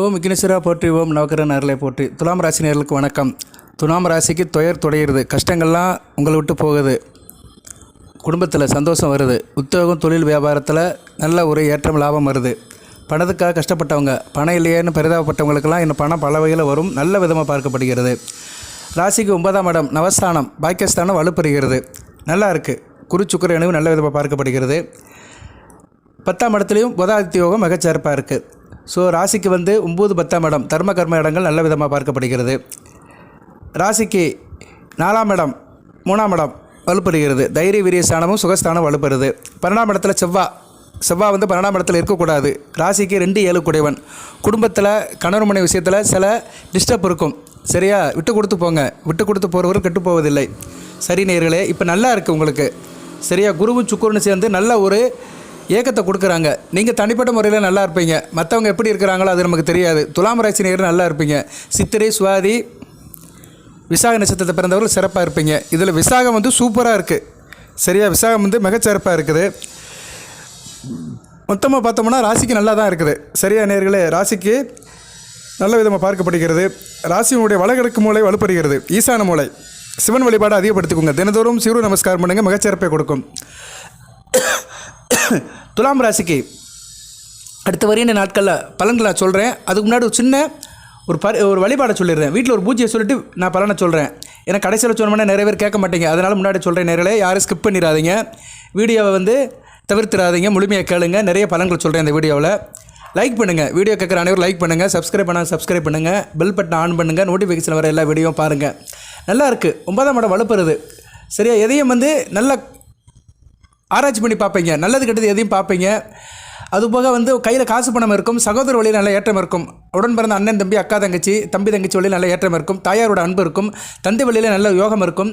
ஓம் விக்னேஸ்வரா போற்றி ஓம் நவக்கரன் நேரலை போற்றி. துலாம் ராசி நேர்களுக்கு வணக்கம். துலாம் ராசிக்கு துயர் துடையிறது. கஷ்டங்கள்லாம் உங்களை விட்டு போகுது. குடும்பத்தில் சந்தோஷம் வருது. உத்தியோகம் தொழில் வியாபாரத்தில் நல்ல ஒரு ஏற்றம் லாபம் வருது. பணத்துக்காக கஷ்டப்பட்டவங்க பணம் இல்லையேன்னு பரிதாபப்பட்டவங்களுக்கெல்லாம் இந்த பணம் பல வகையில் வரும். நல்ல விதமாக பார்க்கப்படுகிறது. ராசிக்கு ஒன்பதாம் இடம் நவஸ்தானம். பாக்கியஸ்தானம் வலுப்பெறுகிறது. நல்லா இருக்குது குரு சுக்கர இணைவு நல்ல விதமாக பார்க்கப்படுகிறது. பத்தாம் இடத்துலையும் புதாதித்ய யோகம் மிகச்சிறப்பாக இருக்குது ஸோ ராசிக்கு வந்து ஒம்பது பத்தாம் இடம் தர்ம கர்ம இடங்கள் நல்ல விதமாக பார்க்கப்படுகிறது. ராசிக்கு நாலாம் இடம் மூணாம் இடம் வலுப்பெறுகிறது. தைரிய வீரிய ஸ்தானமும் சுகஸ்தானம் வலுப்பெறுது. பன்னெண்டாம் இடத்துல செவ்வாய் செவ்வாய் வந்து பன்னெண்டாம் இடத்துல இருக்கக்கூடாது. ராசிக்கு ரெண்டு ஏழு குடைவன் குடும்பத்தில் கணவர்மனை விஷயத்தில் சில டிஸ்டர்ப் இருக்கும். சரியா? விட்டு கொடுத்து போங்க. விட்டு கொடுத்து போகிறவரும் கெட்டு போவதில்லை. சரி நேர்களே இப்போ நல்லா இருக்குது உங்களுக்கு. சரியா? குருவும் சுக்குருன்னு சேர்ந்து நல்ல ஒரு ஏக்கத்தை கொடுக்குறாங்க. நீங்கள் தனிப்பட்ட முறையில் நல்லா இருப்பீங்க. மற்றவங்க எப்படி இருக்கிறாங்களோ அது நமக்கு தெரியாது. துலாம் ராசி நேர் நல்லா இருப்பீங்க. சித்திரை சுவாதி விசாக நட்சத்திரத்தை பிறந்தவர்கள் சிறப்பாக இருப்பீங்க. இதில் விசாகம் வந்து சூப்பராக இருக்குது சரியா? விசாகம் வந்து மிகச்சிறப்பாக இருக்குது. மொத்தமாக பார்த்தோம்னா ராசிக்கு நல்லா தான் இருக்குது. சரியா நேர்களே ராசிக்கு நல்ல விதமாக பார்க்கப்படுகிறது. ராசியினுடைய வளகிழக்கு மூளை வலுப்படுகிறது ஈசான மூளை. சிவன் வழிபாடு அதிகப்படுத்திக்கோங்க. தினதோறும் சிறு நமஸ்காரம் பண்ணுங்கள் மிகச்சிறப்பை கொடுக்கும். துலாம் ராசிக்கு அடுத்த வரையான நாட்களில்? பலன்களை நான் சொல்கிறேன் அதுக்கு முன்னாடி ஒரு சின்ன ஒரு பரி ஒரு வழிபாடை சொல்லிடுறேன். வீட்டில் ஒரு பூஜையை சொல்லிட்டு நான் பலனை சொல்கிறேன் ஏன்னா கடைசியில் சொன்னோம்னா நிறைய பேர் கேட்க மாட்டீங்க. அதனால் முன்னாடி சொல்கிறேன் நேரில் யாரும் ஸ்கிப் பண்ணிடாதீங்க. வீடியோவை வந்து தவிர்த்திடாதீங்க. முழுமையாக கேளுங்க. நிறைய பலன்கள் சொல்கிறேன் இந்த வீடியோவில். லைக் பண்ணுங்கள் வீடியோ கேட்குற அனைவரும் லைக் பண்ணுங்கள் சப்ஸ்கிரைப் பண்ணால் சப்ஸ்கிரைப் பண்ணுங்கள் பெல் பட்டன் ஆன் பண்ணுங்கள் நோட்டிஃபிகேஷன் வர எல்லா வீடியோவும் பாருங்கள் நல்லா இருக்குது ஒன்பதாம் இடம் வலுப்புறது. சரியா? எதையும் வந்து நல்லா ஆராய்ச்சி பண்ணி பார்ப்பீங்க. நல்லது கெட்டது எதையும் பார்ப்பீங்க. அதுபோக வந்து கையில் காசு பணம் இருக்கும் சகோதர வழியில் நல்ல ஏற்றம் இருக்கும். உடன் பிறந்த அண்ணன் தம்பி அக்கா தங்கச்சி தம்பி தங்கச்சி வழியில் நல்ல ஏற்றம் இருக்கும். தாயாரோட அன்பு இருக்கும். தந்தை வழியில் நல்ல யோகம் இருக்கும்.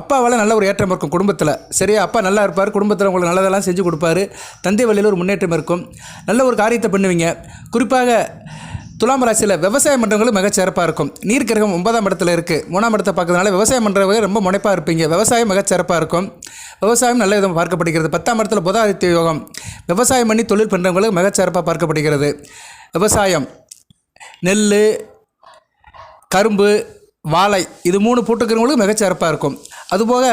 அப்பாவால் நல்ல ஒரு ஏற்றம் இருக்கும் குடும்பத்தில். சரியா? அப்பா நல்லா இருப்பார் குடும்பத்தில் உங்களுக்கு நல்லதெல்லாம் செஞ்சு கொடுப்பாரு. தந்தை வழியில் ஒரு முன்னேற்றம் இருக்கும். நல்ல ஒரு காரியத்தை பண்ணுவீங்க. குறிப்பாக துலாம் ராசியில் விவசாயம் பண்ணுறவங்களும் மிக சிறப்பாக இருக்கும். நீர் கிரகம் ஒன்பதாம் இடத்துல இருக்குது மூணாம் இடத்தை பார்க்கறதுனால விவசாயம் பண்ணுறவங்க ரொம்ப முனைப்பாக இருப்பீங்க. விவசாயம் மிக சிறப்பாக இருக்கும். விவசாயம் நல்ல விதமாக பார்க்கப்படுகிறது. பத்தாம் இடத்துல புதாதித்ய யோகம். விவசாயம் பண்ணி தொழில் பண்ணுறவங்களுக்கு மிகச்சிறப்பாக பார்க்கப்படுகிறது. விவசாயம் நெல் கரும்பு வாழை இது மூணு போட்டுக்கிறவங்களுக்கு மிகச்சிறப்பாக இருக்கும். அதுபோக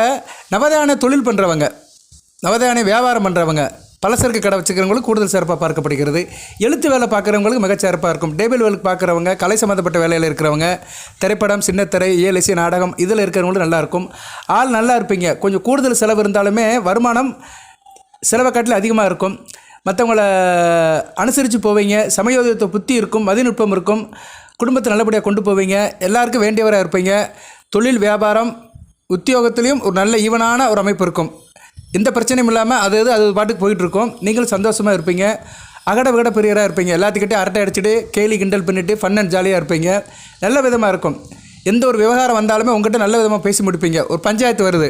நவதான தொழில் பண்ணுறவங்க நவதான வியாபாரம் பண்ணுறவங்க பலசரக்கு கடை வச்சுக்கிறவங்களுக்கு கூடுதல் சிறப்பாக பார்க்கப்படுகிறது. எழுத்து வேலை பார்க்குறவங்களுக்கு மிகச்சிறப்பாக இருக்கும். டேபிள் வேலை பார்க்குறவங்க கலை சம்மந்தப்பட்ட வேலையில் இருக்கிறவங்க திரைப்படம் சின்னத்திரை இயலிசை நாடகம் இதில் இருக்கிறவங்களும் நல்லாயிருக்கும் ஆள் நல்லா இருப்பீங்க. கொஞ்சம் கூடுதல் செலவு இருந்தாலுமே வருமானம் செலவை காட்டில் அதிகமாக இருக்கும். மற்றவங்கள அனுசரித்து போவீங்க. சமயோதயத்தை புத்தி இருக்கும். மதிநுட்பம் இருக்கும். குடும்பத்தை நல்லபடியாக கொண்டு போவீங்க. எல்லாருக்கும் வேண்டியவராக இருப்பீங்க. தொழில் வியாபாரம் உத்தியோகத்துலேயும் ஒரு நல்ல ஈவனான ஒரு அமைப்பு இருக்கும். எந்த பிரச்சனையும் இல்லாமல் அது அது அது பாட்டுக்கு போயிட்டுருக்கோம் நீங்கள் நீங்களும் சந்தோஷமாக இருப்பீங்க. அகட விகட பெரியராக இருப்பீங்க. எல்லாத்துக்கிட்டே அரட்டை அடிச்சுட்டு கேலி கிண்டல் பண்ணிவிட்டு ஃபன் அண்ட் ஜாலியாக இருப்பீங்க. நல்ல விதமாக இருக்கும். எந்த ஒரு விவகாரம் வந்தாலுமே உங்கள்கிட்ட நல்ல விதமாக பேசி முடிப்பீங்க. ஒரு பஞ்சாயத்து வருது.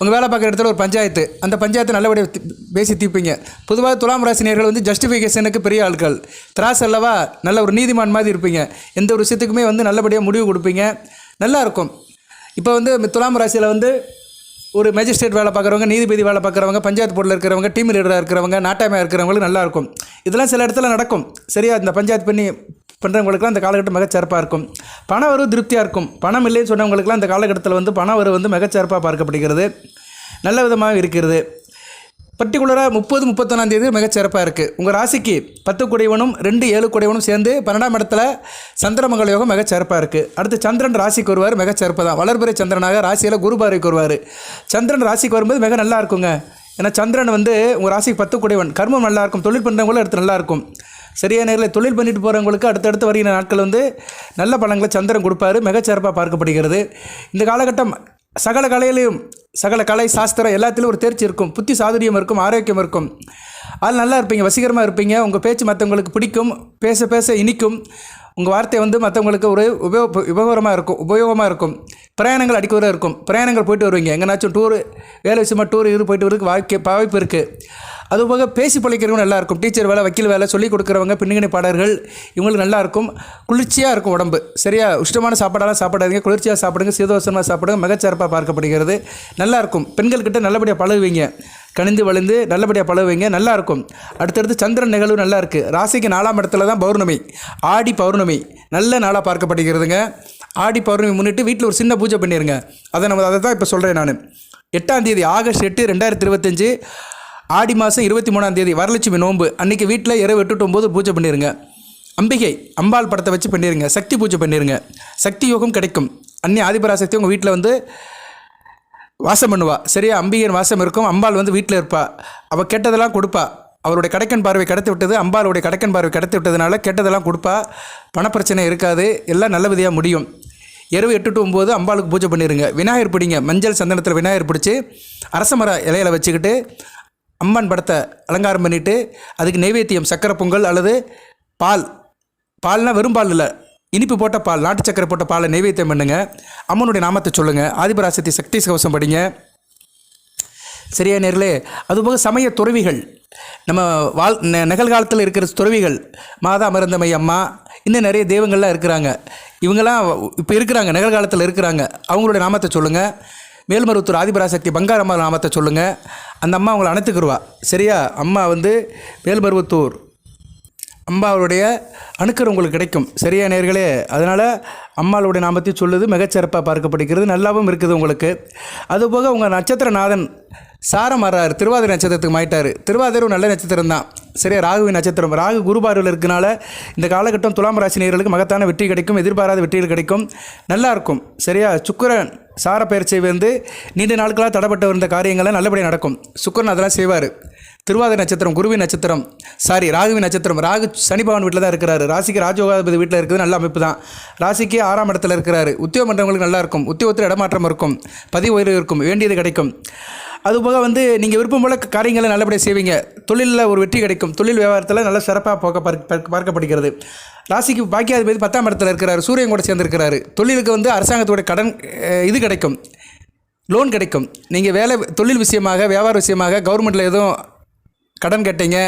உங்கள் வேலை பார்க்குற இடத்துல ஒரு பஞ்சாயத்து. அந்த பஞ்சாயத்து நல்லபடியாக பேசி தீர்ப்பீங்க பொதுவாக துலாம் ராசினியர்கள் வந்து ஜஸ்டிஃபிகேஷனுக்கு பெரிய ஆட்கள் திராஸ் அல்லவா நல்ல ஒரு நீதிமான் மாதிரி இருப்பீங்க. எந்த ஒரு விஷயத்துக்குமே வந்து நல்லபடியாக முடிவு கொடுப்பீங்க. நல்லா இருக்கும். இப்போ வந்து துலாம் ராசியில் வந்து ஒரு மேஜிஸ்ட்ரேட் வேலை பார்க்குறவங்க நீதிபதி வேலை பார்க்குறவங்க பஞ்சாயத்து போர்டில் இருக்கிறவங்க டீம் லீடராக இருக்கிறவங்க நாட்டாமையாக இருக்கிறவங்களுக்கு நல்லா இருக்கும். இதெல்லாம் சில இடத்துல நடக்கும். சரியா இந்த பஞ்சாயத்து பண்ணி பண்ணுறவங்களுக்குலாம் அந்த காலகட்டம் மிகச்சிறப்பாக இருக்கும். பண வரவு திருப்தியாக இருக்கும். பணம் இல்லைன்னு சொன்னவங்களுக்குலாம் அந்த காலகட்டத்தில் வந்து பண வரவு வந்து மிகச்சிறப்பாக பார்க்கப்படுகிறது. நல்ல விதமாக இருக்கிறது. பர்டிகுலராக முப்பது முப்பத்தொன்னாம் தேதி மிகச்சிறப்பாக இருக்குது உங்கள் ராசிக்கு பத்து குடைவனும் ரெண்டு ஏழு குடைவனும் சேர்ந்து பன்னெண்டாம் இடத்துல சந்திரமங்கல யோகம் மிகச்சிறப்பாக இருக்குது அடுத்து சந்திரன் ராசிக்கு வருவார் மிகச்சிறப்பு தான். வளர்பிறை சந்திரனாக ராசியில் குருபாரிக்கு வருவார். சந்திரன் ராசிக்கு வரும்போது மிக நல்லா இருக்குங்க. ஏன்னா சந்திரன் வந்து உங்கள் ராசிக்கு பத்து குடைவன். கர்மம் நல்லாயிருக்கும் தொழில் பண்ணுறவங்களும் அடுத்து நல்லாயிருக்கும் சரியான சரியா நேரில் தொழில் பண்ணிட்டு போகிறவங்களுக்கு அடுத்தடுத்து வருகிற நாட்கள் வந்து நல்ல பலன்களை சந்திரன் கொடுப்பாரு. மிகச்சிறப்பாக பார்க்கப்படுகிறது. இந்த காலகட்டம் சகல கலையிலையும் சகல கலை சாஸ்திரம் எல்லாத்துலேயும் ஒரு தேர்ச்சி இருக்கும். புத்தி சாதுரியம் இருக்கும் ஆரோக்கியம் இருக்கும். அதில் நல்லா இருப்பீங்க வசீகரமாக இருப்பீங்க. உங்கள் பேச்சு மற்றவங்களுக்கு பிடிக்கும் பேச பேச இனிக்கும். உங்கள் வார்த்தை வந்து மற்றவங்களுக்கு ஒரு உபயோக உபயோகமாக இருக்கும் உபயோகமாக இருக்கும். பிரயாணங்கள் அடிக்கடி இருக்கும். பிரயாணங்கள் போயிட்டு வருவீங்க. எங்கேனாச்சும் டூரு வேலை விஷயமா டூர் இது போயிட்டு வரதுக்கு வாய்க்கு வாய்ப்பு இருக்குது அதுபோக பேசி பழிக்கிறவங்க நல்லாயிருக்கும் டீச்சர் வேலை வக்கீல் வேலை சொல்லிக் கொடுக்குறவங்க பின்னணி பாடல்கள் இவங்களுக்கு நல்லாயிருக்கும் குளிர்ச்சியாக இருக்கும் உடம்பு. சரியா? உஷ்டமான சாப்பாடெல்லாம் சாப்பிடாதீங்க. குளிர்ச்சியாக சாப்பிடுங்க. சீதோஷமாக சாப்பிடுங்க. மிகச்சிறப்பாக பார்க்கப்படுகிறது. நல்லாயிருக்கும் பெண்கள்கிட்ட நல்லபடியாக பழகுவீங்க. கணிந்து வளைந்து நல்லபடியாக பழகுவீங்க நல்லா இருக்கும் அடுத்தடுத்து சந்திரன் நிகழ்வு நல்லா இருக்குது ராசிக்கு நாலாம் இடத்துல தான் பௌர்ணமி. ஆடி பௌர்ணமி. நல்ல நாளாக பார்க்கப்படுகிறதுங்க. ஆடி பௌர்ணமி முன்னிட்டு வீட்டில் ஒரு சின்ன பூஜை பண்ணிடுங்க அதை நம்ம அதை தான் இப்போ சொல்கிறேன் நான். எட்டாம் தேதி ஆகஸ்ட் எட்டு ரெண்டாயிரத்தி இருபத்தஞ்சு. ஆடி மாதம் இருபத்தி மூணாம் தேதி வரலட்சுமி நோன்பு. அன்றைக்கி வீட்டில் இரவு எட்டு to ஒம்பது பூஜை பண்ணிடுங்க அம்பிகை அம்பாள் படத்தை வச்சு பண்ணிடுங்க சக்தி பூஜை பண்ணிடுங்க சக்தி யோகம் கிடைக்கும். அன்னி ஆதிபராசக்தி உங்கள் வீட்டில் வந்து வாசம் பண்ணுவா. சரியா? அம்பிகன் வாசம் இருக்கும். அம்பாள் வந்து வீட்டில் இருப்பா. அவள் கேட்டதெல்லாம் கொடுப்பா. அவருடைய கடைக்கன் பார்வை கடத்தி விட்டது. அம்பாளுடைய கடைக்கன் பார்வை கடத்தி விட்டதுனால கேட்டதெல்லாம் கொடுப்பா. பணப்பிரச்சனை இருக்காது. எல்லாம் நல்லபடியாக முடியும். இரவு எட்டு டு ஒம்பது அம்பாளுக்கு பூஜை பண்ணிடுங்க விநாயகர் பிடிங்க. மஞ்சள் சந்தனத்தில் விநாயகர் பிடிச்சி அரசமர இலையில வச்சுக்கிட்டு அம்மன் படத்தை அலங்காரம் பண்ணிவிட்டு அதுக்கு நைவேத்தியம் சக்கரை பொங்கல் அல்லது பால். பால்னால் வெறும் பால் இல்லை. இனிப்பு போட்ட பால் நாட்டு சக்கரை போட்ட பாலை நைவேத்தியம் பண்ணுங்க. அம்மனுடைய நாமத்தை சொல்லுங்கள் ஆதிபராசக்தி சக்தி கவசம் படிங்க. சரியா நேர்களே? அதுபோக சமய துறவிகள். நம்ம வாழ் ந நிகழ்காலத்தில் இருக்கிற துறவிகள். மாதா மருந்தமை அம்மா இன்னும் நிறைய தெய்வங்கள்லாம் இருக்கிறாங்க. இவங்கெல்லாம் இப்போ இருக்கிறாங்க நிகழ்காலத்தில் இருக்கிறாங்க. அவங்களுடைய நாமத்தை சொல்லுங்கள் மேல்மருவத்தூர் ஆதிபராசக்தி பங்காரம்மா நாமத்தை சொல்லுங்கள் அந்த அம்மா அவங்களை அணைத்துக்குருவா. சரியா? அம்மா வந்து மேல்மருவத்தூர் அம்பாவுடைய அணுக்கர் உங்களுக்கு கிடைக்கும். சரியா நேர்களே? அதனால் அம்மாளுடைய நாமத்தை சொல்லுது மிகச்சிறப்பாக பார்க்கப்படுகிறது நல்லாவும் இருக்குது உங்களுக்கு. அதுபோக உங்கள் நட்சத்திரநாதன் சாரம் வர்றாரு திருவாதிரை நட்சத்திரத்துக்கு மாயிட்டார். திருவாதிரும் நல்ல நட்சத்திரம் தான். சரியா? ராகுவின் நட்சத்திரம். ராகு குருபார்வையில் இருக்கனால இந்த காலகட்டம் துலாம் ராசி நேர்களுக்கு மகத்தான வெற்றி கிடைக்கும் எதிர்பாராத வெற்றிகள் கிடைக்கும். நல்லா இருக்கும். சரியா? சுக்கரன் சார பயிற்சி வந்து நீண்ட நாட்களாக தடப்பட்டு வந்த காரியங்கள்லாம் நல்லபடியாக நடக்கும். சுக்கிரன் அதெல்லாம் செய்வார். திருவாதிரை நட்சத்திரம் குருவி நட்சத்திரம் சாரி ராகுவி நட்சத்திரம். ராகு சனி பகவான் வீட்டில் தான் இருக்கிறாரு. ராசிக்கு ராஜயோகாதிபதி வீட்டில் இருக்குது நல்ல அமைப்பு தான். ராசிக்கு ஆறாம் இடத்துல இருக்கிறாரு. உத்தியோகம் பண்ணுறவங்களுக்கு நல்லா இருக்கும். உத்தியோகத்தில் இடமாற்றம் இருக்கும். பதிவு உயர்வு இருக்கும். வேண்டியது கிடைக்கும். அதுபோக வந்து நீங்கள் விருப்பம் போல காரியங்களை நல்லபடியாக செய்வீங்க. தொழிலில் ஒரு வெற்றி கிடைக்கும். தொழில் வியாபாரத்தில் நல்ல சிறப்பாக போக்க பார்க்கப்படுகிறது. ராசிக்கு பாக்கியாதிபதி பத்தாம் இடத்துல இருக்கிறார். சூரியன் கூட சேர்ந்திருக்கிறாரு. தொழிலுக்கு வந்து அரசாங்கத்தோட கடன் இது கிடைக்கும். லோன் கிடைக்கும். நீங்கள் வேலை தொழில் விஷயமாக வியாபார விஷயமாக கவர்மெண்ட்டில் எதுவும் கடன் கேட்டீங்க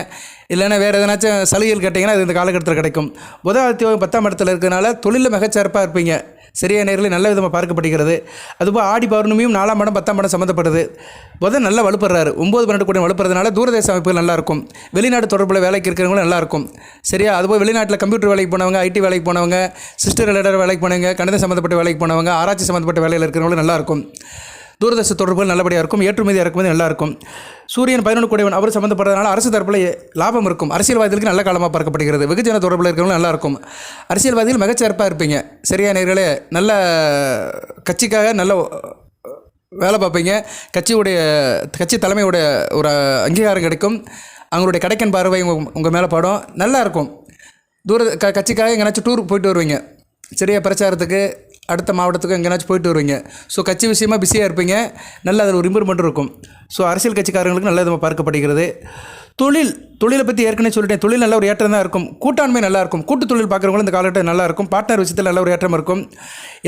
இல்லைன்னா வேறு எதனாச்சும் சலுகைகள் கேட்டிங்கன்னா அது இந்த காலகட்டத்தில் கிடைக்கும். புதாதித்யம் பத்தாம் இடத்துல இருக்கிறனால தொழிலில் மிகச்சிறப்பாக இருப்பீங்க. சரியான நேரில் நல்ல விதமாக பார்க்கப்படுகிறது. அதுபோல் ஆடி பௌர்ணமியும் நாலாம் படம் பத்தாம் படம் சம்மந்தப்படுது புதன் நல்லா வலுப்படுறாரு ஒம்பது பன்னெண்டு கூட வலுப்படுறதுனால தூரதேச அமைப்புகள் நல்லா இருக்கும். வெளிநாடு தொடர்பில் வேலைக்கு இருக்கிறவங்களும் நல்லா இருக்கும். சரியா? அதுபோல் வெளிநாட்டில் கம்ப்யூட்டர் வேலைக்கு போனவங்க ஐடி வேலைக்கு போனவங்க சிஸ்டர் ரிலேட்டட் வேலைக்கு போனவங்க கணித சம்மந்தப்பட்ட வேலைக்கு போனவங்க ஆராய்ச்சி சம்மந்தப்பட்ட வேலையில் இருக்கிறவங்களும் நல்லாயிருக்கும் தூரதர்ஷ தொடர்புகள் நல்லபடியாக இருக்கும் ஏற்றுமதி இறக்குமதி நல்லா இருக்கும் சூரியன் பதினொன்று கூடியவன் அவர் சம்மந்தப்படுறதுனால அரசு தரப்பில் லாபம் இருக்கும். அரசியல்வாதிகளுக்கு நல்ல காலமாக பார்க்கப்படுகிறது வெகுஜன தொடர்பில் இருக்கிறவங்க நல்லா இருக்கும் அரசியல்வாதிகள் மிகச்சிறப்பாக இருப்பீங்க. சரியா நேர்களே நல்ல கட்சிக்காக நல்ல வேலை பார்ப்பீங்க. கட்சியுடைய கட்சி தலைமையுடைய ஒரு அங்கீகாரம் கிடைக்கும். அவங்களுடைய கடைக்கன் பார்வை உங்கள் உங்கள் மேலே பாடும். நல்லாயிருக்கும். தூர க கட்சிக்காக எங்கேனாச்சும் டூர் போயிட்டு வருவீங்க. சரியா பிரச்சாரத்துக்கு அடுத்த மாவட்டத்துக்கு எங்கேனாச்சும் போயிட்டு வருவீங்க. ஸோ கட்சி விஷயமாக பிஸியாக இருப்பீங்க. நல்ல அதில் ஒரு இம்ப்ரூவ்மெண்ட் இருக்கும். ஸோ அரசியல் கட்சிக்காரங்களுக்கு நல்ல விதமாக பார்க்கப்படுகிறது. தொழில் தொழிலை பற்றி ஏற்கனவே சொல்லிட்டேன். தொழில் நல்ல ஒரு ஏற்றம் தான் இருக்கும். கூட்டாண்மை நல்லா இருக்கும். கூட்டு தொழில் பார்க்குறவங்களும் இந்த காலகட்டம் நல்லா இருக்கும். பார்ட்னர் விஷயத்தில் நல்ல ஒரு ஏற்றம் இருக்கும்.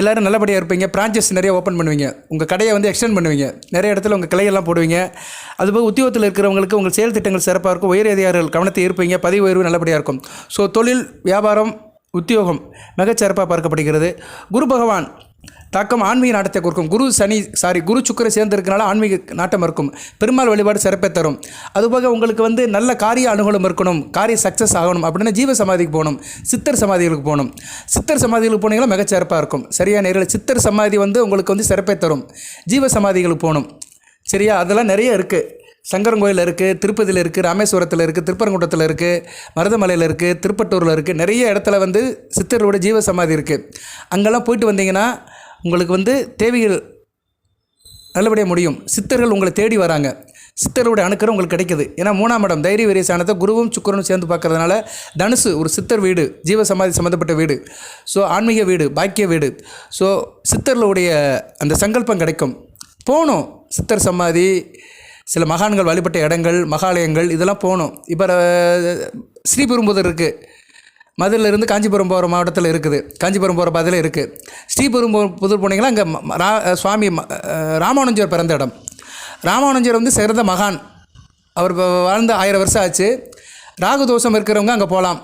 எல்லோரும் நல்லபடியாக இருப்பீங்க. பிரான்ச்சஸ் நிறைய ஓப்பன் பண்ணுவீங்க. உங்கள் கடையை வந்து எக்ஸ்டெண்ட் பண்ணுவீங்க. நிறைய இடத்துல உங்கள் கிளையெல்லாம் போடுவீங்க. அதுபோக உத்தியோகத்தில் இருக்கிறவங்களுக்கு உங்கள் செயல் திட்டங்கள் சிறப்பாக இருக்கும். உயர் அதிகாரிகள் கவனத்தை இருப்பீங்க பதிவு உயர்வு நல்லபடியாக இருக்கும். ஸோ தொழில் வியாபாரம் உத்தியோகம் மிகச்சிறப்பாக பார்க்கப்படுகிறது. குரு பகவான் தாக்கம் ஆன்மீக நாட்டத்தை கொடுக்கும். குரு சனி சாரி குரு சுக்கரை சேர்ந்திருக்கனால ஆன்மீக நாட்டம் இருக்கும். பெருமாள் வழிபாடு சிறப்பை தரும். அதுபோக உங்களுக்கு வந்து நல்ல காரிய அனுகூலம் இருக்கணும். காரிய சக்ஸஸ் ஆகணும் அப்படின்னா ஜீவ சமாதிக்கு போகணும். சித்தர் சமாதிகளுக்கு போகணும். சித்தர் சமாதிகளுக்கு போனீங்கன்னா மிகச்சிறப்பாக இருக்கும். சரியா நேரில் சித்தர் சமாதி வந்து உங்களுக்கு வந்து சிறப்பை தரும். ஜீவ சமாதிகளுக்கு போகணும். சரியா அதெல்லாம் நிறைய இருக்குது சங்கரங்கோயில் இருக்குது திருப்பதியில் இருக்குது ராமேஸ்வரத்தில் இருக்குது திருப்பரங்குன்றத்தில் இருக்குது மருதமலையில் இருக்குது திருப்பட்டூரில் இருக்குது நிறைய இடத்துல வந்து சித்தரோட ஜீவ சமாதி இருக்குது அங்கெல்லாம் போயிட்டு வந்தீங்கன்னா உங்களுக்கு வந்து தேவைகள் நல்லபடியாக முடியும். சித்தர்கள் உங்களை தேடி வராங்க. சித்தருடைய அணுக்கரம் உங்களுக்கு கிடைக்குது. ஏன்னா மூணாம் இடம் தைரிய வீரிய சாணத்தை குருவும் சுக்கரனும் சேர்ந்து பார்க்கறதுனால தனுசு ஒரு சித்தர் வீடு ஜீவ சமாதி சம்மந்தப்பட்ட வீடு. ஸோ ஆன்மீக வீடு பாக்கிய வீடு. ஸோ சித்தர்களுடைய அந்த சங்கல்பம் கிடைக்கும். போகணும். சித்தர் சமாதி சில மகான்கள் வழிபட்ட இடங்கள் மகாலயங்கள் இதெல்லாம் போகணும். இப்போ ஸ்ரீபெரும்புதூர் இருக்குது மதுரையிலேருந்து காஞ்சிபுரம் போகிற மாவட்டத்தில் இருக்குது. காஞ்சிபுரம் போகிற பாதையில் இருக்குது ஸ்ரீபெரும்புதூர் போனீங்கன்னா அங்கே ரா சுவாமி ம- ராமானுஜர் பிறந்த இடம். ராமானுஜர் வந்து சிறந்த மகான். அவர் வாழ்ந்த ஆயிரம் வருஷம் ஆச்சு. ராகு தோஷம் இருக்கிறவங்க அங்கே போகலாம்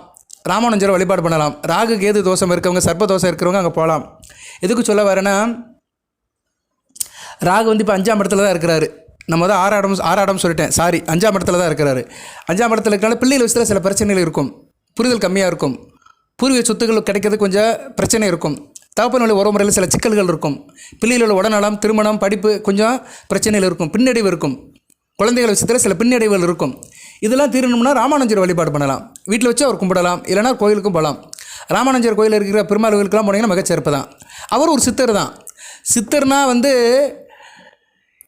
ராமானுஜரை வழிபாடு பண்ணலாம். ராகு கேது தோஷம் இருக்கவங்க சர்ப்ப தோஷம் இருக்கிறவங்க அங்கே போகலாம் எதுக்கு சொல்ல வரேன்னா ராகு வந்து இப்போ அஞ்சாம் இடத்துல தான் இருக்கிறாரு. நம்ம தான் ஆறாடம் ஆறாடம் சொல்லிட்டேன். சாரி அஞ்சாம் இடத்துல தான் இருக்கிறாரு. அஞ்சாம் இடத்துல இருக்கனால பிள்ளைகள் விஷயத்தில் சில பிரச்சனைகள் இருக்கும். புரிதல் கம்மியாக இருக்கும். பூர்வீக சொத்துக்கள் கிடைக்கிறது கொஞ்சம் பிரச்சனை இருக்கும். தகப்பனுடைய உறவுமுறையில் சில சிக்கல்கள் இருக்கும். பிள்ளைகளோட உடல்நலம் திருமணம் படிப்பு கொஞ்சம் பிரச்சனைகள் இருக்கும். பின்னடைவு இருக்கும். குழந்தைகள் விஷயத்தில் சில பின்னடைவுகள் இருக்கும். இதெல்லாம் தீரணும்னா ராமானுஜர் வழிபாடு பண்ணலாம். வீட்டில் வச்சு அவர் கும்பிடலாம். இல்லைனா கோயிலுக்கும் போகலாம். ராமானுஜர் கோயில் இருக்கிற பெருமாள் கோயிலுக்கெல்லாம் போனீங்கன்னா மிகச்சிறப்பு தான் அவர் ஒரு சித்தர் தான். சித்தர்னால் வந்து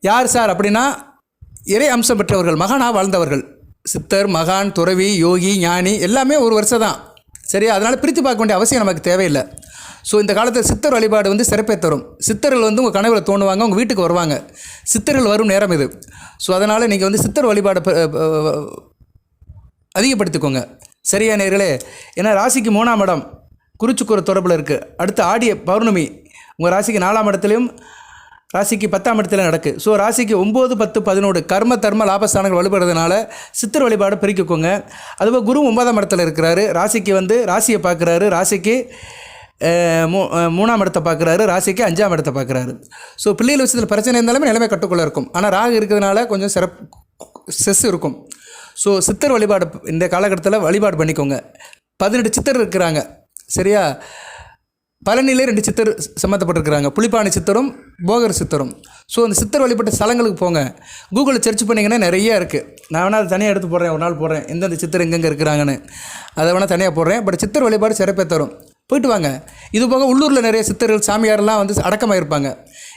யார் சார் அப்படின்னா இறை அம்சம் பெற்றவர்கள் மகானாக வாழ்ந்தவர்கள். சித்தர் மகான் துறவி யோகி ஞானி எல்லாமே ஒரு வருஷம் தான் சரியா? அதனால் பிரித்து பார்க்க வேண்டிய அவசியம் நமக்கு தேவையில்லை. ஸோ இந்த காலத்தில் சித்தர் வழிபாடு வந்து சிறப்பே தரும். சித்தர்கள் வந்து உங்கள் கனவில் தோணுவாங்க உங்கள் வீட்டுக்கு வருவாங்க. சித்தர்கள் வரும் நேரம் இது. ஸோ அதனால் நீங்கள் வந்து சித்தர் வழிபாடு அதிகப்படுத்திக்கோங்க. சரியா நேர்களே? ஏன்னா ராசிக்கு மூணாம் இடம். குறிச்சுக்குற தொடர்பில் இருக்குது அடுத்து ஆடிய பௌர்ணமி. உங்கள் ராசிக்கு நாலாம் இடத்துலையும் ராசிக்கு பத்தாம் இடத்துல நடக்கு. ஸோ ராசிக்கு ஒம்பது பத்து பதினோரு கர்ம தர்ம லாபஸ்தானங்கள் வழிபடுறதுனால சித்தர் வழிபாடு பிரிக்கிக்கோங்க அதுபோல் குரு ஒன்பதாம் இடத்துல இருக்கிறாரு. ராசிக்கு வந்து ராசியை பார்க்குறாரு. ராசிக்கு மூ மூணாம் இடத்தை பார்க்குறாரு. ராசிக்கு அஞ்சாம் இடத்தை பார்க்குறாரு. ஸோ பிள்ளைகள் விஷயத்தில் பிரச்சனை இருந்தாலுமே நிலைமை கட்டுக்குள்ளே இருக்கும். ஆனால் ராகு இருக்கிறதுனால கொஞ்சம் சிறப்பு ஸ்ட்ரெஸ் இருக்கும். ஸோ சித்தர் வழிபாடு இந்த காலகட்டத்தில் வழிபாடு பண்ணிக்கோங்க. பதினெட்டு சித்தர் இருக்கிறாங்க. சரியா? பழனிலே ரெண்டு சித்தர் சம்மந்தப்பட்டிருக்கிறாங்க. புலிப்பாணி சித்தரும் போகர் சித்தரும். ஸோ அந்த சித்தர் வழிபட்ட ஸ்தலங்களுக்கு போங்க. கூகுளில் சர்ச் பண்ணிங்கன்னா நிறைய இருக்குது நான் வேணால் அதை தனியாக எடுத்து போடுறேன் ஒரு நாள் போடுறேன். எந்தெந்த சித்தர் எங்கெங்கே இருக்கிறாங்கன்னு. அதை வேணால் தனியாக போடுறேன். பட் சித்தர் வழிபாடு சிறப்பே தரும். போயிட்டு வாங்க இது போக உள்ளூரில் நிறைய சித்தர்கள் சாமியாரெல்லாம் வந்து அடக்கமாக இருப்பாங்க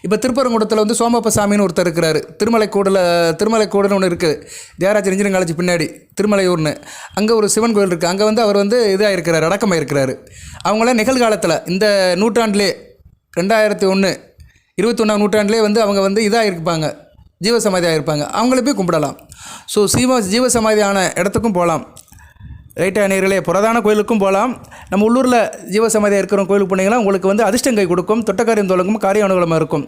இப்போ திருப்பரங்குடத்தில் வந்து சோமப்ப சாமின்னு ஒருத்தர் இருக்கிறாரு. திருமலைக்கூடில் திருமலைக்கூடுன்னு ஒன்று இருக்குது தியாகராஜ் இன்ஜினியரிங் காலேஜ் பின்னாடி திருமலையூர்னு. அங்கே ஒரு சிவன் கோயில் இருக்குது அங்கே வந்து அவர் வந்து இதாக இருக்கிறார் அடக்கமாக அவங்களாம் நிகழ்காலத்தில் இந்த நூற்றாண்டிலே ரெண்டாயிரத்தி ஒன்று இருபத்தொன்னாம் நூற்றாண்டிலே வந்து அவங்க வந்து இதாக இருப்பாங்க ஜீவசமாதியாக இருப்பாங்க அவங்கள போய் கும்பிடலாம். ஸோ சீவ ஜீவசமாதியான இடத்துக்கும் போகலாம். ரைட்டா நேர்களே புரதான கோயிலுக்கும் போகலாம் நம்ம உள்ளூரில் ஜீவசமாதியாக இருக்கிற கோயிலுக்கு போனீங்கன்னா உங்களுக்கு வந்து அதிர்ஷ்டம் கை கொடுக்கும் தொட்டக்காரியம் தொடங்கும் காரிய அனுகூலமாக இருக்கும்.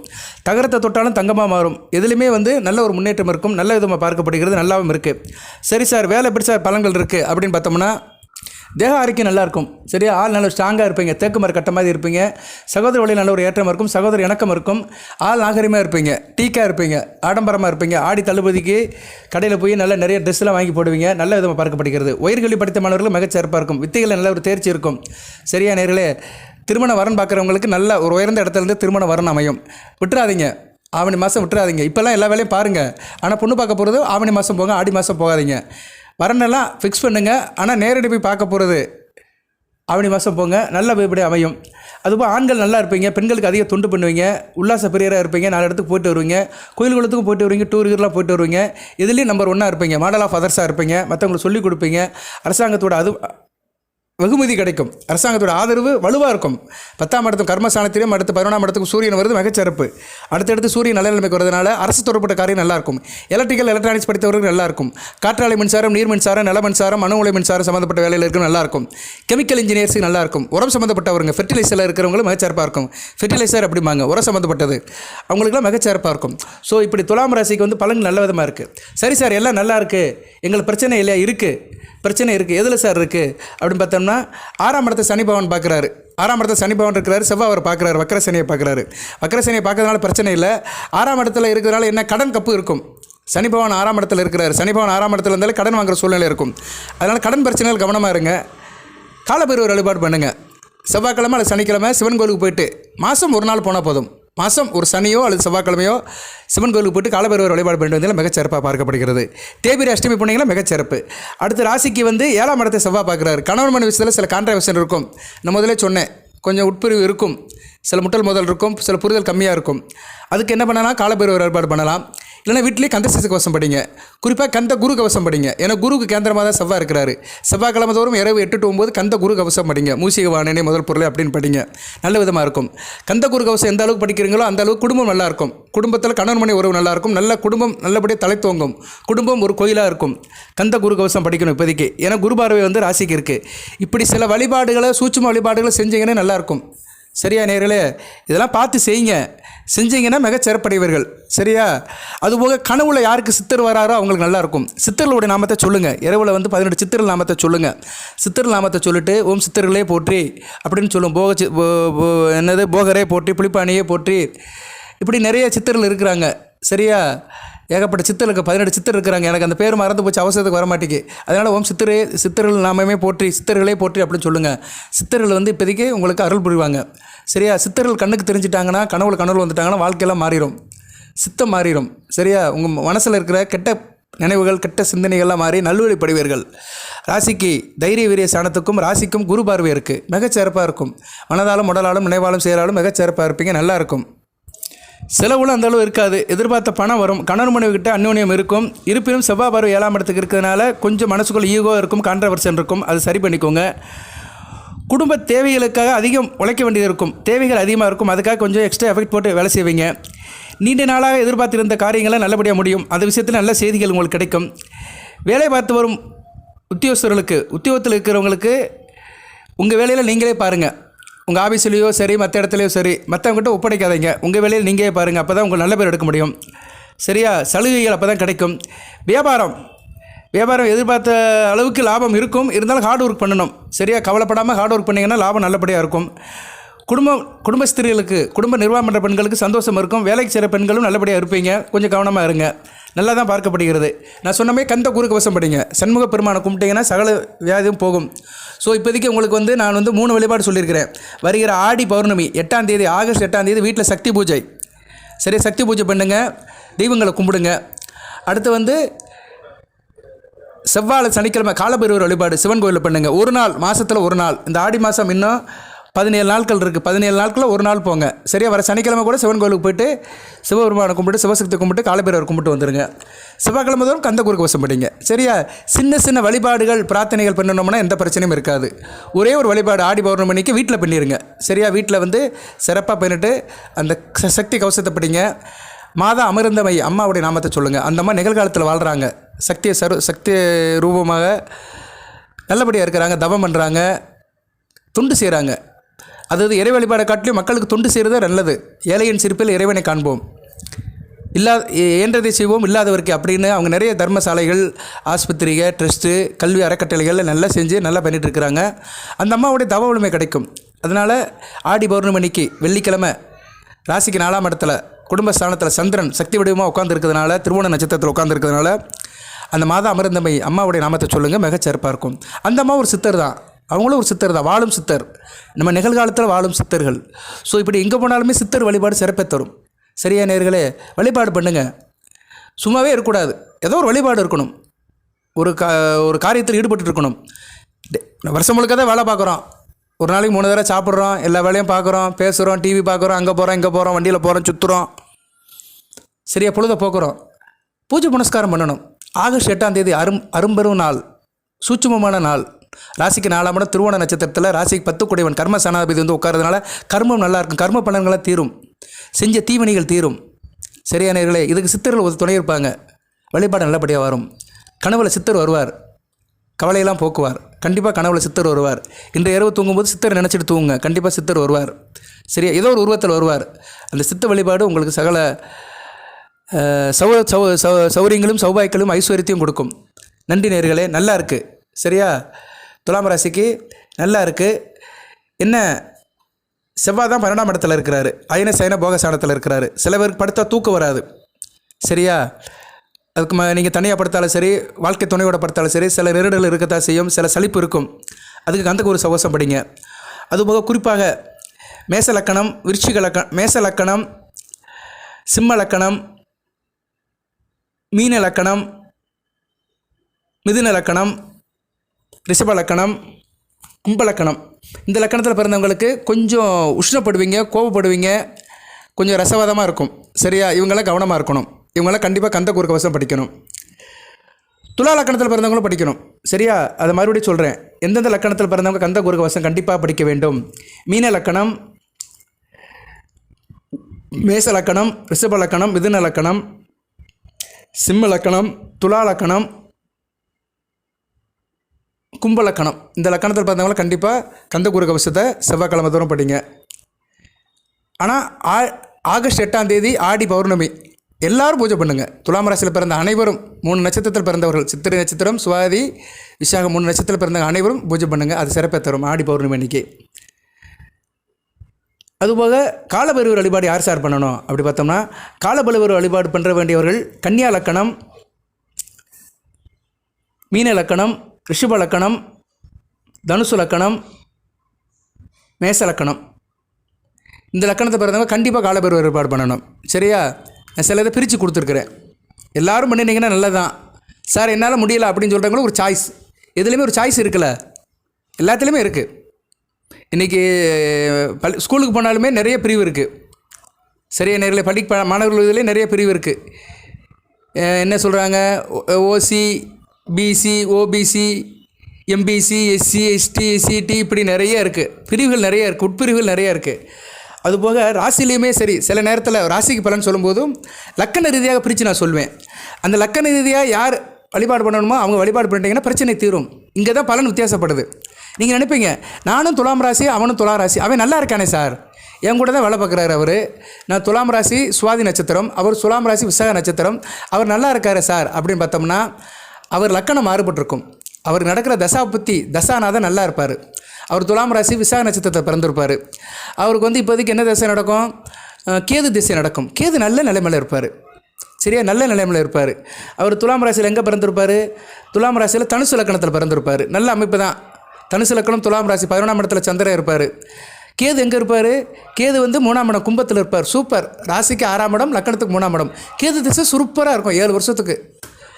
தகரத்தை தொட்டாலும் தங்கமாக மாறும். எதுலேயுமே வந்து நல்ல ஒரு முன்னேற்றம் இருக்கும் நல்ல விதமாக பார்க்கப்படுகிறது நல்லாவும் இருக்குது சரி சார் வேலை எப்படி சார் பலன்கள் இருக்குது அப்படின்னு பார்த்தோம்னா தேக ஆரோக்கியம் நல்லா இருக்கும் சரியா? ஆள் நல்ல ஸ்ட்ராங்காக இருப்பீங்க. தேக்கு மரம் கட்ட மாதிரி இருப்பீங்க. சகோதர வழியில் நல்ல ஒரு ஏற்றம் இருக்கும். சகோதர இணக்கம் இருக்கும். ஆள் நாகரிகமாக இருப்பீங்க. டீக்காக இருப்பீங்க. ஆடம்பரமாக இருப்பீங்க. ஆடி தள்ளுபதிக்கு கடையில் போய் நல்ல நிறைய ட்ரெஸ்லாம் வாங்கி போடுவீங்க. நல்ல விதமாக பார்க்கப்படுகிறது. உயிர்கல்வி படித்த மாணவர்கள் மிகச்சிறப்பாக இருக்கும். வித்தைகளில் நல்ல ஒரு தேர்ச்சி இருக்கும். சரியா நேர்களே? திருமண வரன் பார்க்குறவங்களுக்கு நல்ல ஒரு உயர்ந்த இடத்துல இருந்து திருமண வரன் அமையும். விட்டுறாதீங்க. ஆவணி மாதம் விட்டுறாதீங்க. இப்போல்லாம் எல்லா வேலையும் பாருங்கள் ஆனால் பொண்ணு பார்க்க போகிறது ஆவணி மாதம் போங்க ஆடி மாதம் போகாதீங்க. வரனெல்லாம் ஃபிக்ஸ் பண்ணுங்கள் ஆனால் நேரடி போய் பார்க்க போகிறது ஆவணி மாதம் போங்க. நல்ல இப்படி அமையும். அதுபோல் ஆண்கள் நல்லா இருப்பீங்க. பெண்களுக்கு அதிக தொண்டு பண்ணுவீங்க. உல்லாச பிரியராக இருப்பீங்க. நாலு இடத்துக்கு போயிட்டு வருவீங்க. கோயில் குளத்துக்கும் போயிட்டு வருவீங்க. டூருக்குலாம் போயிட்டு வருவீங்க. இதுலேயும் நம்பர் ஒன்னாக இருப்பீங்க. மாடல் ஆஃப் அதர்ஸாக இருப்பீங்க. மற்றவங்களுக்கு சொல்லிக் கொடுப்பீங்க. அரசாங்கத்தோட அது வெகுமதி கிடைக்கும். அரசாங்கத்தோட ஆதரவு வலுவாக இருக்கும். பத்தாம் இடத்துக்கு கர்மஸ்தானத்திலையும் அடுத்து பதினொன்றாம் இடத்துக்கு சூரியன் வருது மிகச்சிறப்பு. அடுத்தடுத்து சூரியன் நல்ல நிலைமைக்கு வரதுனால அரசு தொடர்பட்ட காரியம் நல்லா இருக்கும். எலக்ட்ரிக்கல் எலக்ட்ரானிக்ஸ் படித்தவர்கள் நல்லா இருக்கும். காற்றாலை மின்சாரம் நீர் மின்சாரம் நில மின்சாரம் அணு உலை மின்சாரம் சம்மந்தப்பட்ட வேலையில் இருக்கும் நல்லா இருக்கும். கெமிக்கல் இன்ஜினியர்ஸுக்கு நல்லா இருக்கும். உரம் சம்மந்தப்பட்டவங்க ஃபெர்டிலைசரில் இருக்கிறவங்களும் மிகச்சிறப்பாக இருக்கும். ஃபெர்டிலைசர் அப்படிம்பாங்க உரம் சம்மந்தப்பட்டது அவங்களுக்குலாம் மிகச்சிறப்பாக இருக்கும். ஸோ இப்படி துலாம் ராசிக்கு வந்து பலன் நல்ல விதமாக இருக்குது சரி சார் எல்லாம் நல்லா இருக்குது எங்களுக்கு பிரச்சனை இல்லையா? இருக்குது பிரச்சனை இருக்குது எதில் சார் இருக்குது அப்படின்னு பார்த்தோம்னா ஆறாம் இடத்தை சனி பகவான் பார்க்குறாரு. ஆறாம் இடத்தை சனி பகவான் இருக்கிறாரு செவ்வாய் அவர் பார்க்குறாரு வக்கரசனியை பார்க்குறாரு. வக்கரசனியை பார்க்கறதுனால பிரச்சனை இல்லை. ஆறாம் இடத்துல இருக்கிறதுனால என்ன? கடன் கப்பு இருக்கும். சனி ஆறாம் இடத்துல இருக்கிறார். சனி ஆறாம் இடத்துல இருந்தாலே கடன் வாங்குற சூழ்நிலை இருக்கும். அதனால் கடன் பிரச்சனைகள் கவனமாக இருங்க. காலபைரவர் வழிபாடு பண்ணுங்கள் செவ்வாய்க்கிழமை அல்லது சனிக்கிழமை சிவன் கோயிலுக்கு போயிட்டு மாதம் ஒரு நாள் போனால் போதும். மாதம் ஒரு சனியோ அல்லது செவ்வாய்க்கிழமையோ சிவன் கோயிலுக்கு போயிட்டு காலபைரவர் வழிபாடு பண்ணிட்டு வந்தாலும் மிகச்சிறப்பாக பார்க்கப்படுகிறது. தேபிரி அஷ்டமி போனீங்கன்னா மிகச்சிறப்பு அடுத்த ராசிக்கு வந்து ஏழாம் இடத்தை செவ்வாய் பார்க்குறாரு. கணவன் மனைவி விஷயத்தில் சில கான்ட்ரவர்ஷன் இருக்கும். நான் முதலே சொன்னேன். கொஞ்சம் உட்பிரிவு இருக்கும். சில முட்டல் முதல் இருக்கும். சில புரிதல் கம்மியாக இருக்கும். அதுக்கு என்ன பண்ணலாம்? காலபைரவர் வழிபாடு பண்ணலாம். இல்லைனா வீட்டிலேயே கந்த கவசம் படிங்க. குறிப்பாக கந்த குரு கவசம் படிங்க. ஏன்னா குருக்கு கேந்திரமாக தான் செவ்வாய் இருக்கிறாரு. செவ்வாய்க்கிழமை தோறும் இரவு எட்டு டு ஒம்பது கந்த குரு கவசம் படிங்க. மூசிக வானனே முதல் பொருள் அப்படின்னு படிங்க. நல்ல விதமாக இருக்கும். கந்த குரு கவசம் எந்த அளவுக்கு படிக்கிறீங்களோ அந்த அளவுக்கு குடும்பம் நல்லா இருக்கும். குடும்பத்தில் கணவன் மனை உறவு நல்லா இருக்கும். நல்ல குடும்பம் நல்லபடியாக தலை தோங்கும் குடும்பம் ஒரு கோயிலாக இருக்கும். கந்த குரு கவசம் படிக்கணும் இப்போதைக்கு. ஏன்னா குரு பார்வை வந்து ராசிக்கு இருக்குது இப்படி சில வழிபாடுகளை சூட்சும வழிபாடுகளை செஞ்சீங்கன்னா நல்லாயிருக்கும் சரியா நேர்களே இதெல்லாம் பார்த்து செய்யுங்க. செஞ்சீங்கன்னா மிகச் சிறப்படைவீர்கள் சரியா? அதுபோக கனவுல யாருக்கு சித்தர் வராரோ அவங்களுக்கு நல்லா இருக்கும் சித்தர்களுடைய நாமத்தை சொல்லுங்கள் இரவில் வந்து பதினெட்டு சித்தர்கள் நாமத்தை சொல்லுங்கள் சித்தர் நாமத்தை சொல்லிட்டு ஓம் சித்தர்களே போற்றி அப்படின்னு சொல்லும். போக சி- போ- என்னது? போகரே போற்றி புளிப்பாணியே போற்றி. இப்படி நிறைய சித்தர்கள் இருக்கிறாங்க. சரியா? ஏகப்பட்ட சித்தர் பதினெட்டு சித்தர் இருக்கிறாங்க. எனக்கு அந்த பேர் மறந்து போச்சு. அவசரத்துக்கு வரமாட்டேங்கு அதனால் ஓம் சித்தரே சித்தர்கள் நாமமே போற்றி சித்தர்களே போற்றி அப்படின்னு சொல்லுங்கள் சித்தர்கள் வந்து இப்போதைக்கு உங்களுக்கு அருள் புரிவாங்க. சரியா? சித்தர்கள் கண்ணுக்கு தெரிஞ்சிட்டாங்கன்னா கனவுல கனவுல வந்துட்டாங்கன்னா வாழ்க்கையெல்லாம் மாறிடும் சித்தம் மாறிடும் சரியா? உங்கள் மனசில் இருக்கிற கெட்ட நினைவுகள் கெட்ட சிந்தனைகள்லாம் மாறி நல்வழிப்படுவீர்கள். ராசிக்கு தைரிய வீரிய சாணத்துக்கும் ராசிக்கும் குரு பார்வை இருக்குது மிகச்சிறப்பாக இருக்கும். மனதாலும் உடலாலும் நினைவாலும் செயலாலும் மிகச்சிறப்பாக இருப்பீங்க. நல்லா இருக்கும். செலவுலாம் அந்த அளவு இருக்காது. எதிர்பார்த்த பணம் வரும். கணவன் மனைவிக்கிட்ட அந்யோன்யம் இருக்கும். இருப்பினும் செவ்வாய் பார்வை ஏழாம் இடத்துக்கு இருக்கிறதுனால கொஞ்சம் மனசுக்குள்ள ஈகோ இருக்கும் கான்ட்ரவர்சன் இருக்கும். அது சரி பண்ணிக்கோங்க. குடும்ப தேவைகளுக்காக அதிகம் உழைக்க வேண்டியது இருக்கும். தேவைகள் அதிகமாக இருக்கும். அதுக்காக கொஞ்சம் எக்ஸ்ட்ரா எஃபெக்ட் போட்டு வேலை செய்வீங்க. நீண்ட நாளாக எதிர்பார்த்திருந்த காரியங்களை நல்லபடியாக முடியும். அந்த விஷயத்தில் நல்ல செய்திகள் உங்களுக்கு கிடைக்கும். வேலை பார்த்து வரும் உத்தியோகஸ்தர்களுக்கு உத்தியோகத்தில் இருக்கிறவங்களுக்கு உங்கள் வேலையில் நீங்களே பாருங்கள் உங்கள் ஆஃபீஸ்லேயோ சரி மற்ற இடத்துலையோ சரி மற்றவங்ககிட்ட ஒப்படைக்காதீங்க. உங்கள் வேலையில் நீங்களே பாருங்கள் அப்போ தான் உங்களுக்கு நல்ல பேர் எடுக்க முடியும். சரியா? சலுகைகள் அப்போ தான் கிடைக்கும். வியாபாரம். வியாபாரம் எதிர்பார்த்த அளவுக்கு லாபம் இருக்கும். இருந்தாலும் ஹார்ட் ஒர்க் பண்ணணும். சரியாக கவலைப்படாமல் ஹார்ட் ஒர்க் பண்ணிங்கன்னா லாபம் நல்லபடியாக இருக்கும். குடும்பம் குடும்ப ஸ்திரீகளுக்கு குடும்ப நிர்வாகம் பண்ணுற பெண்களுக்கு சந்தோஷம் இருக்கும். வேலைக்கு செய்கிற பெண்களும் நல்லபடியாக இருப்பீங்க. கொஞ்சம் கவனமாக இருங்க. நல்லா தான் பார்க்கப்படுகிறது. நான் சொன்னமே கந்த குறுக்கு வசம் படிங்க. சண்முக பெருமானை கும்பிட்டீங்கன்னா சகல வியாதியும் போகும். ஸோ இப்போதைக்கு உங்களுக்கு வந்து நான் வந்து மூணு வழிபாடு சொல்லியிருக்கிறேன். வருகிற ஆடி பௌர்ணமி எட்டாம் தேதி ஆகஸ்ட் எட்டாம் தேதி வீட்டில் சக்தி பூஜை. சரி சக்தி பூஜை பண்ணுங்கள் தெய்வங்களை கும்பிடுங்க. அடுத்து வந்து செவ்வாழை சனிக்கிழமை காலபைரவர் வழிபாடு சிவன் கோயிலில் பண்ணுங்க. ஒரு நாள் மாதத்தில் ஒரு நாள். இந்த ஆடி மாதம் இன்னும் பதினேழு நாட்கள் இருக்குது பதினேழு நாட்களில் ஒரு நாள் போங்க. சரியா? வர சனிக்கிழமை கூட சிவன் கோயிலுக்கு போயிட்டு சிவபெருமானை கும்பிட்டு சிவசக்தி கும்பிட்டு காலபைரவர் கும்பிட்டு வந்துடுங்க செவ்வாய்க்கிழமை தோறும் கந்த குறுக்கு வசம் படிங்க சரியா? சின்ன சின்ன வழிபாடுகள் பிரார்த்தனைகள் பண்ணணும்னா எந்த பிரச்சனையும் இருக்காது. ஒரே ஒரு வழிபாடு ஆடி பௌர்ணமிக்கு வீட்டில் பண்ணிடுங்க சரியா? வீட்டில் வந்து சிறப்பாக பண்ணிட்டு அந்த சக்தி கவசத்தை படிங்க. மாதா அமிர்தமை அம்மாவுடைய நாமத்தை சொல்லுங்கள் அந்த அம்மா நிகழ்காலத்தில் வாழ்கிறாங்க சக்தியை சரு சக்தி ரூபமாக நல்லபடியாக இருக்கிறாங்க தவம் பண்ணுறாங்க துண்டு செய்கிறாங்க அதாவது இறை வழிபாடை காட்டிலும் மக்களுக்கு துண்டு செய்கிறது நல்லது. ஏழையின் சிரிப்பில் இறைவனை காண்போம். இல்லா இயன்றதை செய்வோம் இல்லாதவருக்கு அப்படின்னு அவங்க நிறைய தர்மசாலைகள் ஆஸ்பத்திரிகள் ட்ரஸ்ட்டு கல்வி அறக்கட்டளைகள் நல்லா செஞ்சு நல்லா பண்ணிகிட்ருக்கிறாங்க அந்த அம்மாவுடைய தவ வலிமை கிடைக்கும். அதனால் ஆடி பௌர்ணமிக்கு வெள்ளிக்கிழமை ராசிக்கு நாலாம் இடத்துல குடும்பஸ்தானத்தில் சந்திரன் சக்தி வடிவமாக உட்காந்துருக்கிறதுனால திருவோண நட்சத்திரத்தில் உட்காந்துருக்கிறதுனால அந்த மாதா அமிர்தமை அம்மாவுடைய நாமத்தை சொல்லுங்கள் மிகச்சிறப்பாக இருக்கும். அந்த அம்மா ஒரு சித்தர் தான். அவங்களும் ஒரு சித்தர் தான். வாழும் சித்தர். நம்ம நிகழ்காலத்தில் வாழும் சித்தர்கள். ஸோ இப்படி எங்கே போனாலுமே சித்தர் வழிபாடு சிறப்பை தரும். சரியா நேர்களே? வழிபாடு பண்ணுங்கள் சும்மாவே இருக்கக்கூடாது. ஏதோ ஒரு வழிபாடு இருக்கணும். ஒரு கா ஒரு காரியத்தில் ஈடுபட்டு இருக்கணும். வருஷம் முழுக்க தான் வேலை பார்க்குறோம். ஒரு நாளைக்கு மூணு தடவை சாப்பிட்றோம். எல்லா வேலையும் பார்க்குறோம். பேசுகிறோம் டிவி பார்க்குறோம். அங்கே போகிறோம் இங்கே போகிறோம் வண்டியில் போகிறோம் சுற்றுறோம் சரியா பொழுத போக்குறோம். பூஜை புனஸ்காரம் பண்ணணும். ஆகஸ்ட் எட்டாம் தேதி அரும் அரும்பெரும் நாள் சூட்சமமான நாள். ராசிக்கு நாலாம் இடம் திருவோண நட்சத்திரத்தில் ராசிக்கு பத்து குடைவன் கர்ம சனாதிபதி வந்து உட்காரதுனால கர்மம் நல்லா இருக்கும். கர்ம பலன்களாக தீரும். செஞ்ச தீவினைகள் தீரும். சரியான நேர்களே இதுக்கு சித்தர்கள் ஒரு துணை இருப்பாங்க. வழிபாடு நல்லபடியாக வரும். கனவுல சித்தர் வருவார். கவலையெல்லாம் போக்குவார். கண்டிப்பாக கனவுல சித்தர் வருவார். இன்று இரவு தூங்கும்போது சித்தர் நினச்சிட்டு தூங்குங்க. கண்டிப்பாக சித்தர் வருவார். சரியா? ஏதோ ஒரு உருவத்தில் வருவார். அந்த சித்த வழிபாடு உங்களுக்கு சகல சௌ சௌ சௌ சௌரியங்களும் சௌபாய்களும் ஐஸ்வர்யத்தையும் கொடுக்கும். நன்றி நேர்களே நல்லா இருக்குது சரியா? துலாம் ராசிக்கு நல்லா இருக்குது என்ன? செவ்வாய் தான் பன்னெண்டாம் இடத்துல இருக்கிறாரு. அயன சயன போகசானத்தில் இருக்கிறாரு. சில பேருக்கு படுத்தா தூக்கம் வராது. சரியா? அதுக்கு நீங்கள் தனியாக படுத்தாலும் சரி வாழ்க்கை துணையோட படுத்தாலும் சரி சில நெருடல் இருக்கத்தான் செய்யும். சில சலிப்பு இருக்கும். அதுக்கு கந்தக்கு ஒரு சவசம் படிங்க. அதுபோக குறிப்பாக மேச லக்கணம் விருச்சிக லக்கணம் மேச லக்கணம் சிம்ம லக்கணம் மீன லக்கணம் மிதுன லக்கணம் ரிஷப லக்கணம் கும்பலக்கணம். இந்த லக்கணத்தில் பிறந்தவங்களுக்கு கொஞ்சம் உஷ்ணப்படுவீங்க கோபப்படுவீங்க கொஞ்சம் ரசவாதமாக இருக்கும். சரியா? இவங்களாம் கவனமாக இருக்கணும். இவங்களாம் கண்டிப்பாக கந்த குறுக்க வசம் படிக்கணும். துலா லக்கணத்தில் பிறந்தவங்களும் படிக்கணும். சரியா? அதை மறுபடியும் சொல்கிறேன் எந்தெந்த லக்கணத்தில் பிறந்தவங்க கந்த குறுக்க வசம் கண்டிப்பாக படிக்க வேண்டும்? மீன லக்கணம் மேச லக்கணம் ரிஷப லக்கணம் மிதுன லக்கணம் சிம்ம லக்கணம் துலா லக்கணம் கும்ப லக்கணம் இந்த லக்கணத்தில் பார்த்தவங்களா கண்டிப்பாக கந்த குரு கவசத்தை செவ்வாய்க்கிழமை தூரம் படிங்க. ஆனால் ஆ ஆகஸ்ட் எட்டாம் தேதி ஆடி பௌர்ணமி எல்லாரும் பூஜை பண்ணுங்கள் துலாம் ராசியில் பிறந்த அனைவரும் மூணு நட்சத்திரத்தில் பிறந்தவர்கள் சித்திரை நட்சத்திரம் சுவாதி விசாகம் மூணு நட்சத்திரத்தில் பிறந்த அனைவரும் பூஜை பண்ணுங்கள் அது சிறப்பை தரும் ஆடி பௌர்ணமி அன்னைக்கு. அதுபோக காலபைரவர் வழிபாடு யார் சார் பண்ணணும்? அப்படி பார்த்தோம்னா காலபைரவர் வழிபாடு பண்ணுற வேண்டியவர்கள் கன்னியா லக்கணம் மீன லக்கணம் ரிஷப லக்கணம் தனுசு லக்கணம் மேச லக்கணம். இந்த லக்கணத்தை பிறந்தவங்க கண்டிப்பாக காலபைரவர் வழிபாடு பண்ணணும். சரியா? நான் சில இதை பிரித்து கொடுத்துருக்குறேன். எல்லோரும் பண்ணினீங்கன்னா நல்லதான் சார் என்னால் முடியல அப்படின்னு சொல்கிறவங்களும் ஒரு சாய்ஸ் எதுலேயுமே ஒரு சாய்ஸ் இருக்குல்ல? எல்லாத்துலேயுமே இருக்குது இன்றைக்கி பள்ளி ஸ்கூலுக்கு போனாலுமே நிறைய பிரிவு இருக்குது சரியா நேரில் பள்ளி ப- மாணவர்கள் இதுலேயே நிறைய பிரிவு இருக்குது என்ன சொல்கிறாங்க OC BC OBC MBC SC ST SCD இப்படி நிறைய இருக்குது பிரிவுகள் நிறைய இருக்குது உட்பிரிவுகள் நிறைய இருக்குது அதுபோக ராசிலையுமே சரி சில நேரத்தில் ராசிக்கு பலன் சொல்லும்போதும் லக்கண ரீதியாக பிரித்து நான் சொல்லுவேன் அந்த லக்கண ரீதியாக யார் வழிபாடு பண்ணணுமோ அவங்க வழிபாடு பண்ணிட்டீங்கன்னா பிரச்சனை தீரும். இங்கே தான் பலன் வித்தியாசப்படுது. நீங்கள் நினைப்பீங்க நானும் துலாம் ராசி அவனும் துலாம் ராசி அவன் நல்லா இருக்கானே சார். என் கூட தான் வேலை பார்க்குறாரு அவர். நான் துலாம் ராசி சுவாதி நட்சத்திரம் அவர் துலாம் ராசி விசாக நட்சத்திரம். அவர் நல்லா இருக்காரு சார் அப்படின்னு பார்த்தோம்னா அவர் லக்கணம் மாறுபட்டிருக்கும். அவருக்கு நடக்கிற தசா புத்தி தசாநாதன் நல்லா இருப்பார். அவர் துலாம் ராசி விசாக நட்சத்திரத்தை பிறந்திருப்பார். அவருக்கு வந்து இப்போதைக்கு என்ன திசை நடக்கும்? கேது திசை நடக்கும். கேது நல்ல நிலைமையில் இருப்பார். சரியா? நல்ல நிலைமையில் இருப்பார். அவர் துலாம் ராசியில் எங்கே பிறந்திருப்பார்? துலாம் ராசியில் தனுசு லக்கணத்தில் பிறந்திருப்பார். நல்ல அமைப்பு தான். தனுசு லக்கணம் துலாம் ராசி பதினொன்றாம் இடத்துல சந்திரன் இருப்பார். கேது எங்கே இருப்பார்? கேது வந்து மூணாம் இடம் கும்பத்தில் இருப்பார். சூப்பர். ராசிக்கு ஆறாம் இடம் லக்கணத்துக்கு மூணாம் இடம். கேது திசை சூப்பராக இருக்கும் ஏழு வருஷத்துக்கு.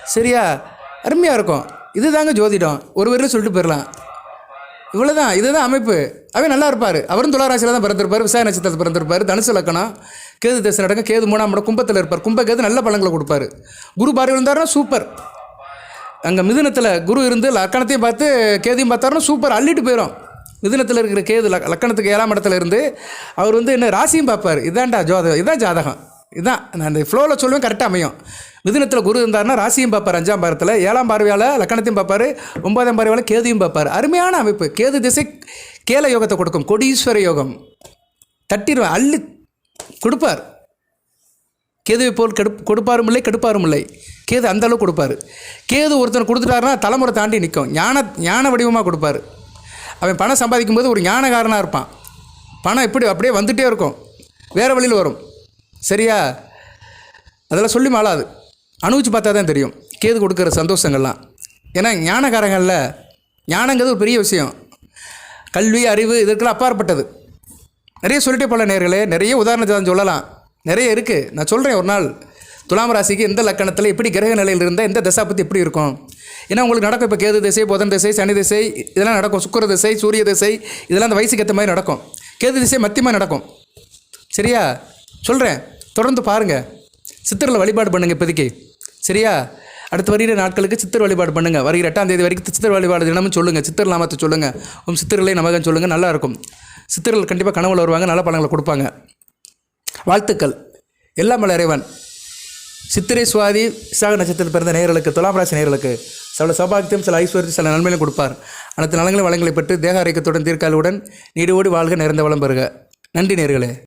சரியா? அருமையாக இருக்கும். இதுதாங்க ஜோதிடம். ஒரு வரையும் சொல்லிட்டு போயிடலாம் இவ்வளோ தான் இதுதான் அமைப்பு. அவன் நல்லா இருப்பார். அவரும் துளாராசியில் தான் பிறந்திருப்பார். விசாய நட்சத்திரத்தில் பிறந்திருப்பார். தனுசு லக்கணம் கேது தசை நடக்கும். கேது மூணாம் இடம் கும்பத்தில் இருப்பார். கும்ப கேது நல்ல பழங்களை கொடுப்பார். குரு பார்வை இருந்தாருன்னா சூப்பர். அங்கே மிதுனத்தில் குரு இருந்து லக்கணத்தையும் பார்த்து கேதையும் பார்த்தாருன்னா சூப்பர் அள்ளிட்டு போயிடும் மிதுனத்தில் இருக்கிற கேது லக்கணத்துக்கு ஏழாம் இடத்துல இருந்து அவர் வந்து என்ன ராசியும் பார்ப்பார். இதான்டா ஜோதகம் இதான் ஜாதகம். இதான் நான் இந்த ஃப்ளோவில் சொல்லுவேன் கரெக்டாக அமையும். மிதுனத்தில் குரு இருந்தாருன்னா ராசியும் பார்ப்பார் அஞ்சாம் பாரத்தில். ஏழாம் பார்வையால் லக்கணத்தையும் பார்ப்பார் ஒன்பதாம் பார்வையால் கேதையும் பார்ப்பார். அருமையான அமைப்பு. கேது திசை கேல யோகத்தை கொடுக்கும். கொடீஸ்வர யோகம். தட்டிடுவேன் அள்ளி கொடுப்பார். கேதுவை போல் கெடுப் கொடுப்பாரும் இல்லை கெடுப்பாரும் இல்லை. கேது அந்த அளவுக்கு கொடுப்பாரு. கேது ஒருத்தன் கொடுத்துட்டாருன்னா தலைமுறை தாண்டி நிற்கும். ஞான ஞான வடிவமாக கொடுப்பாரு. அவன் பணம் சம்பாதிக்கும் போது ஒரு ஞானகாரனாக இருப்பான். பணம் இப்படி அப்படியே வந்துகிட்டே இருக்கும். வேறு வழியில் வரும். சரியா? அதெல்லாம் சொல்லி மாளாது. அனுபவிச்சு பார்த்தா தான் தெரியும். கேது கொடுக்குற சந்தோஷங்கள்லாம். ஏன்னா ஞானகாரங்களில் ஞானங்கிறது ஒரு பெரிய விஷயம். கல்வி அறிவு இதற்கெல்லாம் அப்பாற்பட்டது. நிறைய சொல்லிட்டே போல நேர்களே. நிறைய உதாரணத்தை தான் சொல்லலாம். நிறைய இருக்குது நான் சொல்கிறேன் ஒரு நாள் துலாம் ராசிக்கு எந்த லக்கணத்தில் எப்படி கிரக நிலையில் இருந்தால் எந்த தசை பற்றி எப்படி இருக்கும்? ஏன்னா உங்களுக்கு நடக்கும் இப்போ கேது திசை புதன் திசை சனி திசை இதெல்லாம் நடக்கும். சுக்கிர திசை சூரிய திசை இதெல்லாம் அந்த வயசுக்கு ஏற்ற மாதிரி நடக்கும். கேது திசை மத்தியமாக நடக்கும். சரியா? சொல்கிறேன் தொடர்ந்து பாருங்கள் சித்தரில் வழிபாடு பண்ணுங்கள் இப்போதைக்கு. சரியா? அடுத்து வருகிற நாட்களுக்கு சித்தர் வழிபாடு பண்ணுங்கள் வருகிற எட்டாம் தேதி வரைக்கும் சித்தர் வழிபாடு தினமும் சொல்லுங்கள் சித்தர் நாமத்தை சொல்லுங்கள் உம் சித்தர்களை நமகன் சொல்லுங்கள் நல்லாயிருக்கும் சித்தர்கள் கண்டிப்பாக கனவுல வருவாங்க. நல்ல பழங்களை கொடுப்பாங்க. வாழ்த்துக்கள். எல்லாம் வல்ல இறைவன். சித்திரை சுவாதி விசாக நட்சத்திரத்தில் பிறந்த நேயர்களுக்கு துலாம் ராசி நேயர்களுக்கு சில சௌபாகியம் சில ஐஸ்வர்யம் சில நன்மையிலும் கொடுப்பார். அனைத்து நலங்களும் வளங்களை பெற்று தேக ஆரோக்கியத்துடன் தீர்க்காலுடன் நீடோடி வாழ்க நிறைந்த வளம் பெறுக. நன்றி நேர்களே